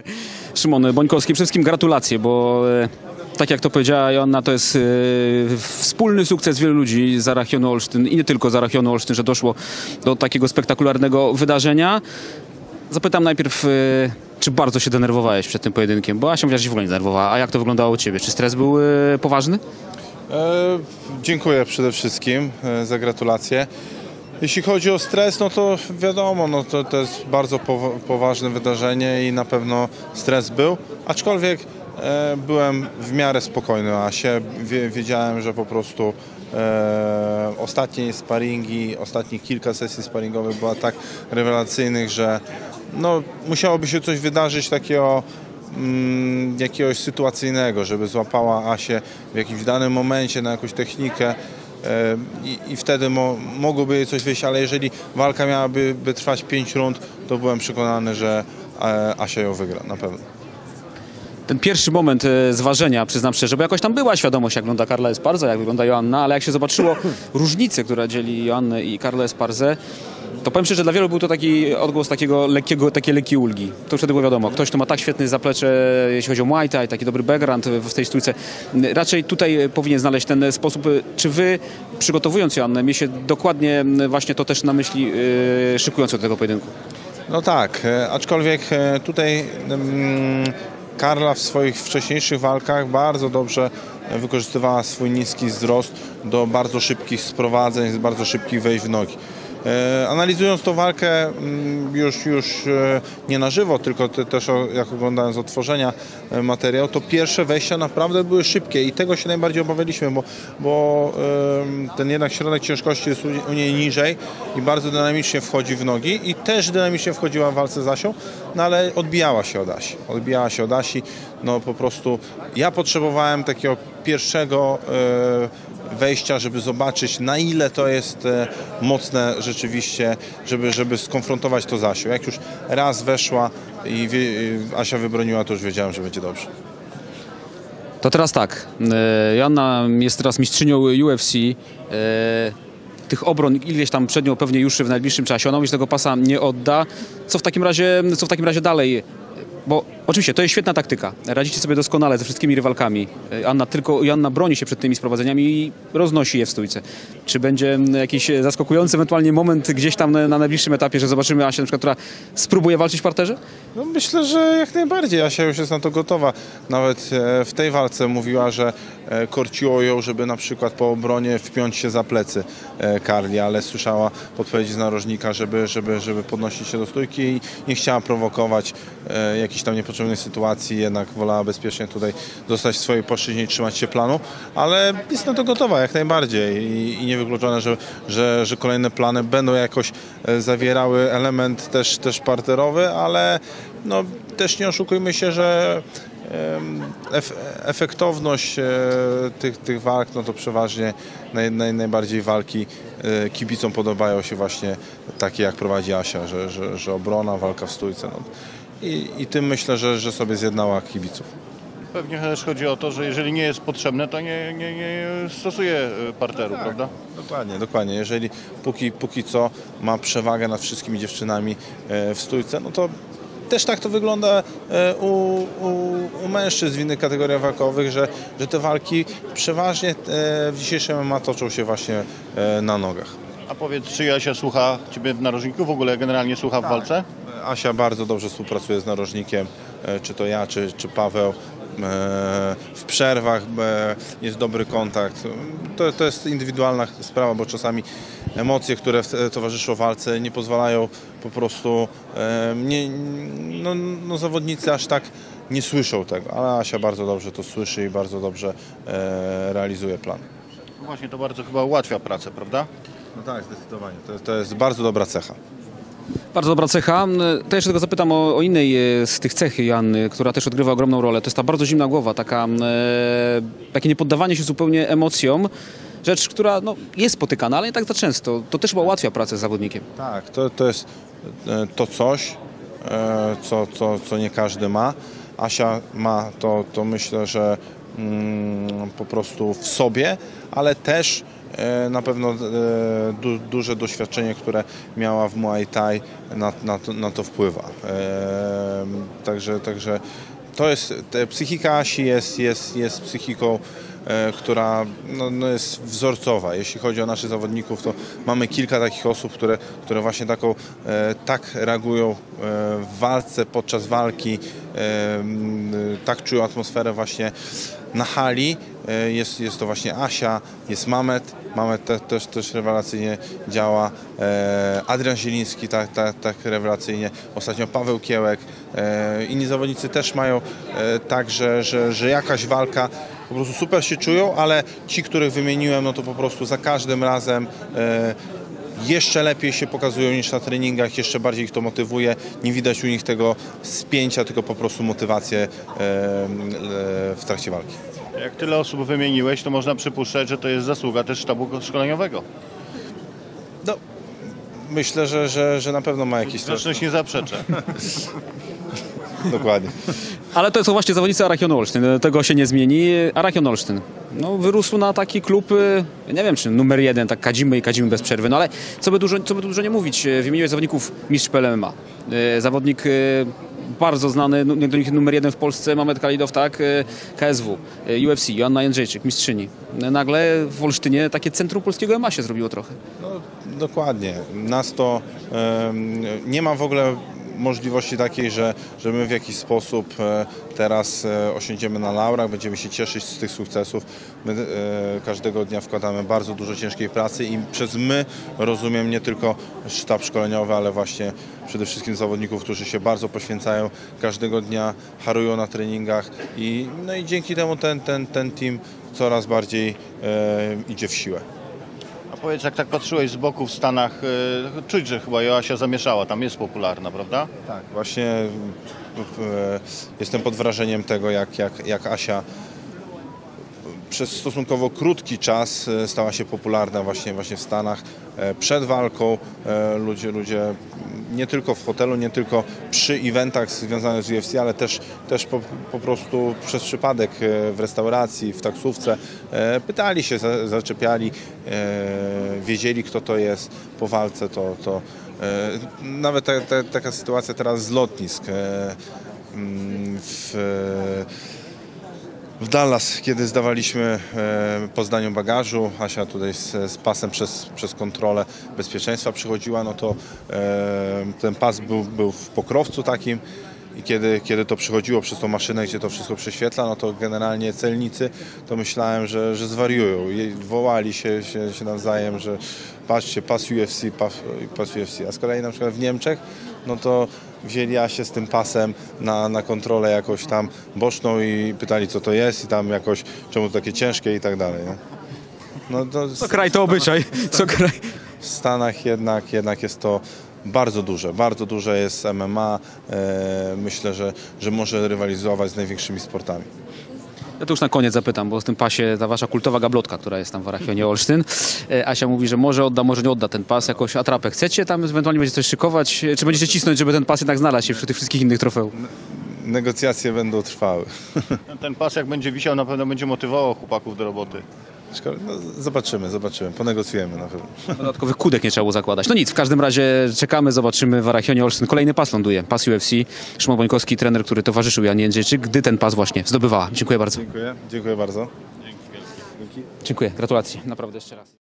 Szymon Bońkowski, wszystkim gratulacje, bo e, tak jak to powiedziała Joanna, to jest e, wspólny sukces wielu ludzi z Arachionu Olsztyn i nie tylko z Arachionu Olsztyn, że doszło do takiego spektakularnego wydarzenia. Zapytam najpierw, e, czy bardzo się denerwowałeś przed tym pojedynkiem, bo Asia mówiła, że się w ogóle nie denerwowała. A jak to wyglądało u Ciebie? Czy stres był poważny? E, dziękuję przede wszystkim za gratulacje. Jeśli chodzi o stres, no to wiadomo, no to, to jest bardzo powa- poważne wydarzenie i na pewno stres był, aczkolwiek e, byłem w miarę spokojny, a się wie, wiedziałem, że po prostu e, ostatnie sparingi, ostatnie kilka sesji sparingowych była tak rewelacyjnych, że no, musiałoby się coś wydarzyć takiego mm, jakiegoś sytuacyjnego, żeby złapała Asię w jakimś danym momencie na jakąś technikę i, i wtedy mo, mogłoby coś wyjść, ale jeżeli walka miałaby by trwać 5 rund, to byłem przekonany, że e, Asia ją wygra, na pewno. Ten pierwszy moment e, zważenia, przyznam szczerze, bo jakoś tam była świadomość, jak wygląda Karla Esparza, jak wygląda Joanna, ale jak się zobaczyło różnicę, która dzieli Joannę i Karla Esparzę, to powiem szczerze, dla wielu był to taki odgłos takiego lekkiego, takiej lekkiej ulgi. To wtedy było wiadomo, ktoś, kto ma tak świetne zaplecze, jeśli chodzi o Muay Thai, taki dobry background w tej stójce, raczej tutaj powinien znaleźć ten sposób. Czy wy, przygotowując Joannę, mieliście dokładnie właśnie to też na myśli, yy, szykując do tego pojedynku? No tak, e, aczkolwiek e, tutaj mm, Karla w swoich wcześniejszych walkach bardzo dobrze wykorzystywała swój niski wzrost do bardzo szybkich sprowadzeń, bardzo szybkich wejść w nogi. E, Analizując tą walkę mm, już, już e, nie na żywo, tylko te- też jak oglądałem z otworzenia e, materiał, to pierwsze wejścia naprawdę były szybkie i tego się najbardziej obawialiśmy, bo, bo ten jednak środek ciężkości jest u niej niżej i bardzo dynamicznie wchodzi w nogi i też dynamicznie wchodziła w walce z Asią, no ale odbijała się od Asi. Odbijała się od Asi, no po prostu ja potrzebowałem takiego pierwszego e, wejścia, żeby zobaczyć na ile to jest e, mocne rzeczywiście, żeby, żeby skonfrontować to z Asią. Jak już raz weszła i i Asia wybroniła, to już wiedziałem, że będzie dobrze. To teraz tak. e, Joanna jest teraz mistrzynią UFC. e, Tych obron ileś tam przed nią pewnie już w najbliższym czasie. Ona już tego pasa nie odda. Co w takim razie, co w takim razie dalej? Bo oczywiście to jest świetna taktyka. Radzicie sobie doskonale ze wszystkimi rywalkami. E, Anna tylko Joanna broni się przed tymi sprowadzeniami i roznosi je w stójce. Czy będzie m, jakiś zaskakujący ewentualnie moment gdzieś tam na, na najbliższym etapie, że zobaczymy Asię na przykład, która spróbuje walczyć w parterze? No myślę, że jak najbardziej. Asia już jest na to gotowa. Nawet e, w tej walce mówiła, że e, korciło ją, żeby na przykład po obronie wpiąć się za plecy e, Karli, ale słyszała podpowiedzi z narożnika, żeby, żeby, żeby podnosić się do stójki i nie chciała prowokować e, jakichś tam niepotrzebnych sytuacji, jednak wolała bezpiecznie tutaj zostać w swojej płaszczyźnie i trzymać się planu, ale jest na to gotowa jak najbardziej i, i niewykluczone, że, że, że kolejne plany będą jakoś e, zawierały element też, też parterowy, ale no, też nie oszukujmy się, że efektowność e, tych, tych walk, no to przeważnie naj, naj, najbardziej walki e, kibicom podobają się właśnie takie jak prowadzi Asia, że, że, że obrona, walka w stójce. No. I, I tym myślę, że, że sobie zjednała kibiców. Pewnie też chodzi o to, że jeżeli nie jest potrzebne, to nie, nie, nie stosuje e, parteru, prawda? Dokładnie, dokładnie. Jeżeli póki, póki co ma przewagę nad wszystkimi dziewczynami e, w stójce, no to też tak to wygląda e, u, u, u mężczyzn w innych kategoriach walkowych, że, że te walki przeważnie w dzisiejszym MMA toczą się właśnie na nogach. A powiedz, czy Jasia słucha Ciebie w narożniku, w ogóle generalnie słucha w walce? Asia bardzo dobrze współpracuje z narożnikiem, e, czy to ja, czy, czy Paweł. E, W przerwach e, jest dobry kontakt. To, to jest indywidualna sprawa, bo czasami emocje, które towarzyszą walce nie pozwalają po prostu, nie, no, no zawodnicy aż tak nie słyszą tego, ale Asia bardzo dobrze to słyszy i bardzo dobrze realizuje plan. No Właśnie to bardzo chyba ułatwia pracę, prawda? No tak, zdecydowanie. To, to jest bardzo dobra cecha. Bardzo dobra cecha. To jeszcze tylko zapytam o, o innej e, z tych cech Joanny, która też odgrywa ogromną rolę. To jest ta bardzo zimna głowa, taka, e, takie niepoddawanie się zupełnie emocjom. Rzecz, która no, jest spotykana, ale nie tak za często. To też chyba ułatwia pracę z zawodnikiem. Tak, to, to jest e, to coś, e, co, co, co nie każdy ma. Asia ma to, to myślę, że mm, po prostu w sobie, ale też e, na pewno e, du, duże doświadczenie, które miała w Muay Thai na, na, to, na to wpływa. E, Także, także to jest, psychika Asi jest, jest, jest psychiką, e, która no, no jest wzorcowa. Jeśli chodzi o naszych zawodników, to mamy kilka takich osób, które, które właśnie taką, e, tak reagują e, w walce, podczas walki, e, tak czują atmosferę właśnie na hali. E, Jest, jest to właśnie Asia, jest Mamet. Mamet te, też, też rewelacyjnie działa. E, Adrian Zieliński tak, tak, tak rewelacyjnie. Ostatnio Paweł Kiełek. E, Inni zawodnicy też mają e, tak, że, że, że jakaś walka po prostu super się czują, ale ci, których wymieniłem, no to po prostu za każdym razem e, jeszcze lepiej się pokazują niż na treningach, jeszcze bardziej ich to motywuje. Nie widać u nich tego spięcia, tylko po prostu motywację w trakcie walki. Jak tyle osób wymieniłeś, to można przypuszczać, że to jest zasługa też sztabu szkoleniowego. No, myślę, że, że, że na pewno ma jakiś... Zresztą nie zaprzeczę. Dokładnie. Ale to są właśnie zawodnicy Arachion Olsztyn, tego się nie zmieni. Arachion Olsztyn no, wyrósł na taki klub, y, nie wiem czy numer jeden, tak kadzimy i kadzimy bez przerwy, no ale co by dużo, co by dużo nie mówić, y, wymieniłeś zawodników mistrz PLMA, y, zawodnik bardzo znany, nich numer jeden w Polsce, Mamet Kalidow, tak, KSW, UFC, Joanna Jędrzejczyk, mistrzyni. Nagle w Olsztynie takie centrum polskiego MMA się zrobiło trochę. No, dokładnie. Nas to nie ma w ogóle możliwości takiej, że, że my w jakiś sposób e, teraz e, osiądziemy na laurach, będziemy się cieszyć z tych sukcesów. My e, każdego dnia wkładamy bardzo dużo ciężkiej pracy i przez my rozumiem nie tylko sztab szkoleniowy, ale właśnie przede wszystkim zawodników, którzy się bardzo poświęcają każdego dnia, harują na treningach i, no i dzięki temu ten, ten, ten team coraz bardziej e, idzie w siłę. Powiedz, jak tak patrzyłeś z boku w Stanach, y, czuć, że chyba Joasia zamieszała, tam jest popularna, prawda? Tak, właśnie e, jestem pod wrażeniem tego, jak, jak, jak Asia przez stosunkowo krótki czas e, stała się popularna właśnie, właśnie w Stanach. E, Przed walką e, ludzie, ludzie nie tylko w hotelu, nie tylko przy eventach związanych z UFC, ale też, też po, po prostu przez przypadek w restauracji, w taksówce pytali się, za- zaczepiali, wiedzieli kto to jest po walce, to, to nawet ta, ta, taka sytuacja teraz z lotnisk mm, w, w Dallas, kiedy zdawaliśmy e, po zdaniu bagażu, Asia tutaj z, z pasem przez, przez kontrolę bezpieczeństwa przychodziła, no to e, ten pas był, był w pokrowcu takim i kiedy, kiedy to przychodziło przez tą maszynę, gdzie to wszystko prześwietla, no to generalnie celnicy, to myślałem, że, że zwariują. I wołali się, się, się nawzajem, że patrzcie, pas UFC, pas, pas UFC. A z kolei na przykład w Niemczech, no to wzięli Asię z tym pasem na, na kontrolę jakoś tam boczną i pytali co to jest i tam jakoś czemu to takie ciężkie i tak dalej. Nie? No to Co kraj to obyczaj, co kraj. w Stanach jednak, jednak jest to bardzo duże, bardzo duże jest MMA. E, myślę, że, że może rywalizować z największymi sportami. Ja to już na koniec zapytam, bo w tym pasie ta wasza kultowa gablotka, która jest tam w Arachionie Olsztyn. E, Asia mówi, że może odda, może nie odda ten pas, jakąś atrapę. Chcecie tam ewentualnie będzie coś szykować? Czy będziecie cisnąć, żeby ten pas jednak znalazł się wśród tych wszystkich innych trofeów? Negocjacje będą trwały. Ten pas jak będzie wisiał, na pewno będzie motywował chłopaków do roboty. No, zobaczymy, zobaczymy, ponegocjujemy na pewno. Dodatkowych kudek nie trzeba było zakładać. No nic, w każdym razie czekamy, zobaczymy w Arachionie Olsztyn. Kolejny pas ląduje, pas UFC. Szymon Bońkowski, trener, który towarzyszył Janie Jędrzejczyk, gdy ten pas właśnie zdobywała. Dziękuję bardzo. Dziękuję, dziękuję bardzo. Dziękuję, gratulacje. Naprawdę jeszcze raz.